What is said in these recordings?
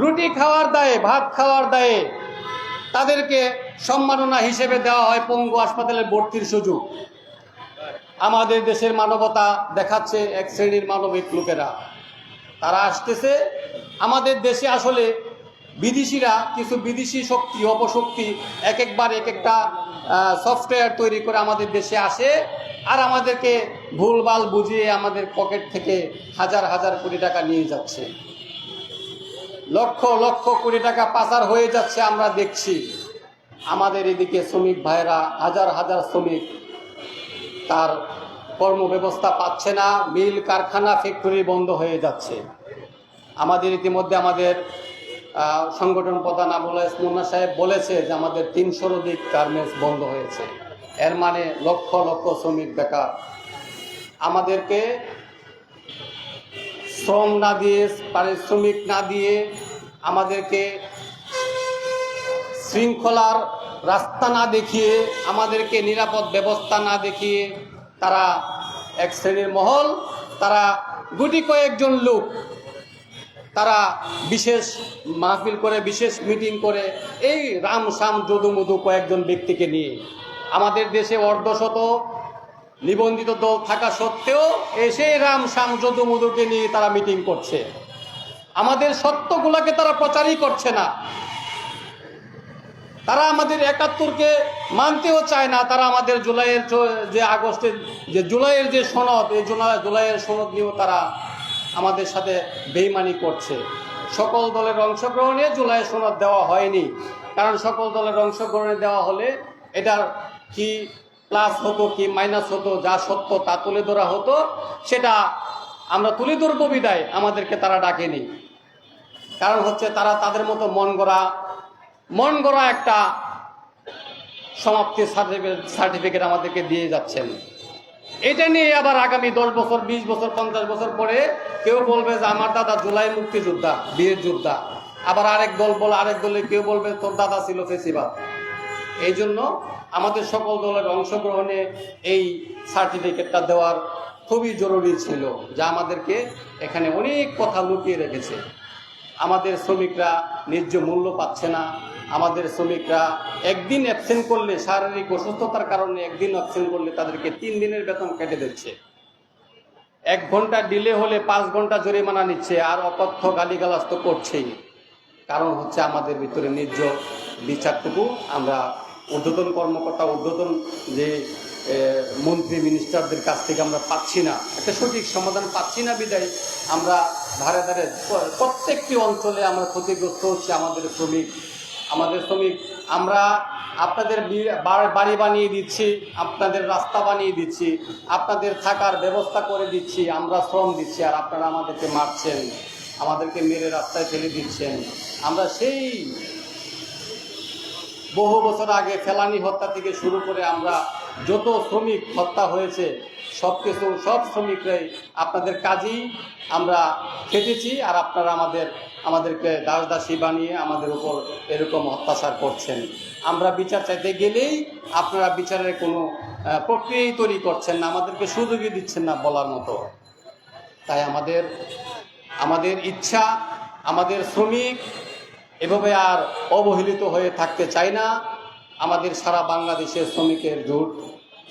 রুটি খাওয়ার দায়ে, ভাত খাওয়ার দায়ে তাদেরকে সম্মাননা হিসেবে দেওয়া হয় পঙ্গু হাসপাতালে ভর্তির সুযোগ। আমাদের দেশের মানবতা দেখাচ্ছে এক শ্রেণির মানবিক লোকেরা। তারা আসতেছে। আমাদের দেশে আসলে বিদেশিরা, কিছু বিদেশি শক্তি, অপশক্তি এক একবার এক একটা সফটওয়্যার তৈরি করে আমাদের দেশে আসে আর আমাদেরকে ভুলভাল বুঝিয়ে আমাদের পকেট থেকে হাজার হাজার কোটি টাকা নিয়ে যাচ্ছে। লক্ষ লক্ষ কোটি টাকা পাচার হয়ে যাচ্ছে আমরা দেখছি। আমাদের এদিকে শ্রমিক ভাইরা হাজার হাজার শ্রমিক তার কর্মব্যবস্থা পাচ্ছে না, মিল কারখানা, ফ্যাক্টরি বন্ধ হয়ে যাচ্ছে। আমাদের ইতিমধ্যে আমাদের সংগঠন প্রধান আবুল ইসমুন্না সাহেব বলেছে যে আমাদের তিনশোর অধিক গার্মেন্টস বন্ধ হয়েছে। এর মানে লক্ষ লক্ষ শ্রমিক বেকার। আমাদেরকে শ্রম না দিয়ে, পারিশ্রমিক না দিয়ে আমাদেরকে শৃঙ্খলার রাস্তা না দেখিয়ে, আমাদেরকে নিরাপদ ব্যবস্থা না দেখিয়ে তারা এক শ্রেণির মহল, তারা গুটি কয়েকজন লোক, তারা বিশেষ মাহফিল করে, বিশেষ মিটিং করে, এই রাম শাম যদু মধু কয়েকজন ব্যক্তিকে নিয়ে। আমাদের দেশে অর্ধশত নিবন্ধিত দল থাকা সত্ত্বেও এসে রাম শাম যদু মধুকে নিয়ে তারা মিটিং করছে। আমাদের সত্যগুলোকে তারা প্রচারই করছে না। তারা আমাদের একাত্তরকে মানতেও চায় না। তারা আমাদের জুলাইয়ের যে আগস্টের, যে জুলাইয়ের যে সনদ, এই জুলাই, জুলাইয়ের সনদ নিয়েও তারা আমাদের সাথে বেইমানি করছে। সকল দলের অংশগ্রহণে জুলাই সনদ দেওয়া হয়নি। কারণ সকল দলের অংশগ্রহণে দেওয়া হলে এটার কি প্লাস হতো কি, মাইনাস হতো, যা সত্য তা তুলে ধরা হতো, সেটা আমরা তুলে ধরবো বিদায়, আমাদেরকে তারা ডাকেনি। কারণ হচ্ছে তারা তাদের মতো মন গড়া মন গড়া একটা সমাপ্তির সার্টিফিকেট সার্টিফিকেট আমাদেরকে দিয়ে যাচ্ছেন। এটা নিয়ে আবার আগামী দশ বছর, বিশ বছর, পঞ্চাশ বছর পরে কেউ বলবে যে, আমার দাদা জুলাই মুক্তিযোদ্ধা, বীর যোদ্ধা। আবার আরেক দল বল, আরেক দলে কেউ বলবে, তোর দাদা ছিল ফেসিবাদ। এই জন্য আমাদের সকল দলের অংশগ্রহণে এই সার্টিফিকেটটা দেওয়ার খুবই জরুরি ছিল, যা আমাদেরকে এখানে অনেক কথা লুকিয়ে রেখেছে। আমাদের শ্রমিকরা ন্যায্য মূল্য পাচ্ছে না, আমাদের শ্রমিকরা একদিন অ্যাবসেন্ট করলে শারীরিক অসুস্থতার কারণে একদিন অ্যাবসেন্ট করলে তাদেরকে তিন দিনের বেতন কেটে দিচ্ছে। এক ঘণ্টা ডিলে হলে পাঁচ ঘণ্টা জরিমানা নিচ্ছে, আর অকথ্য গালিগালাজ তো করছেই। কারণ হচ্ছে আমাদের ভিতরে ন্যায্য বিচারটুকু আমরা ঊর্ধ্বতন কর্মকর্তা, ঊর্ধ্বতন যে মন্ত্রী, মিনিস্টারদের কাছ থেকে আমরা পাচ্ছি না। একটা সঠিক সমাধান পাচ্ছি না বিদায়। আমরা ধারে ধারে প্রত্যেকটি অঞ্চলে আমরা ক্ষতিগ্রস্ত হচ্ছে আমাদের শ্রমিক আমাদের শ্রমিক। আমরা আপনাদের বাড়ি বানিয়ে দিচ্ছি, আপনাদের রাস্তা বানিয়ে দিচ্ছি, আপনাদের থাকার ব্যবস্থা করে দিচ্ছি, আমরা শ্রম দিচ্ছি, আর আপনারা আমাদেরকে মারছেন, আমাদেরকে মেরে রাস্তায় ফেলে দিচ্ছেন। আমরা সেই বহু বছর আগে ফেলানি হত্যা থেকে শুরু করে আমরা যত শ্রমিক হত্যা হয়েছে, সব কিছু, সব শ্রমিকরাই আপনাদের কাজেই আমরা খেটেছি আর আপনারা আমাদের, আমাদেরকে দাস দাসী বানিয়ে আমাদের উপর এরকম অত্যাচার করছেন। আমরা বিচার চাইতে গেলেই আপনারা বিচারের কোনো প্রক্রিয়াই তৈরি করছেন না, আমাদেরকে সুযোগই দিচ্ছেন না বলার মতো। তাই আমাদের আমাদের ইচ্ছা, আমাদের শ্রমিক এভাবে আর অবহেলিত হয়ে থাকতে চাই না। আমাদের সারা বাংলাদেশের শ্রমিকের জোট,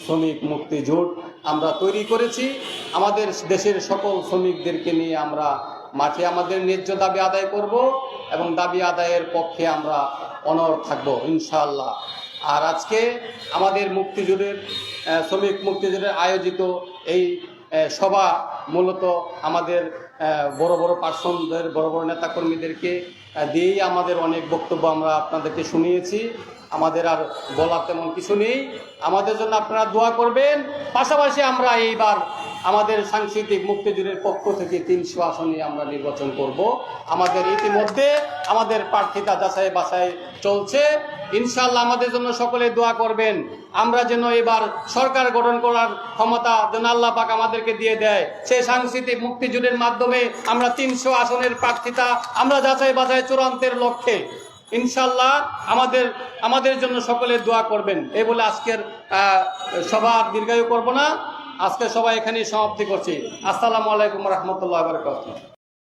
শ্রমিক মুক্তি জোট আমরা তৈরি করেছি। আমাদের দেশের সকল শ্রমিকদেরকে নিয়ে আমরা মাঠে আমাদের ন্যায্য দাবি আদায় করব এবং দাবি আদায়ের পক্ষে আমরা অনর থাকব, ইনশাআল্লাহ। আর আজকে আমাদের মুক্তিযুদ্ধের শ্রমিক মুক্তিযুদ্ধের আয়োজিত এই সভা মূলত আমাদের বড় বড় পার্সনদের, বড় বড় নেতাকর্মীদেরকে দিয়েই আমাদের অনেক বক্তব্য আমরা আপনাদেরকে শুনিয়েছি। আমাদের আর বলার তেমন কিছু নেই। আমাদের জন্য আপনারা দোয়া করবেন। পাশাপাশি আমরা এইবার আমাদের সাংস্কৃতিক মুক্তিযুদ্ধের পক্ষ থেকে তিনশো আসনে আমরা নির্বাচন করব। আমাদের ইতিমধ্যে আমাদের প্রার্থিতা যাচাই বাছাই চলছে। ইনশাল্লাহ আমাদের জন্য সকলে দোয়া করবেন। আমরা যেন এবার সরকার গঠন করার ক্ষমতা যেন আল্লাহ পাক আমাদেরকে দিয়ে দেয়। সেই সাংস্কৃতিক মুক্তিযুদ্ধের মাধ্যমে আমরা তিনশো আসনের প্রার্থিতা, আমরা যাচাই বাছাই চূড়ান্তের লক্ষ্যে। ইনশাল্লাহ আমাদের আমাদের জন্য সকলে দোয়া করবেন। এই বলে আজকের সভা দীর্ঘায়ু করব না। আজকে সবাই এখানেই সমাপ্তি করছি। আসসালামু আলাইকুম রহমতুল্লাহ বারকাত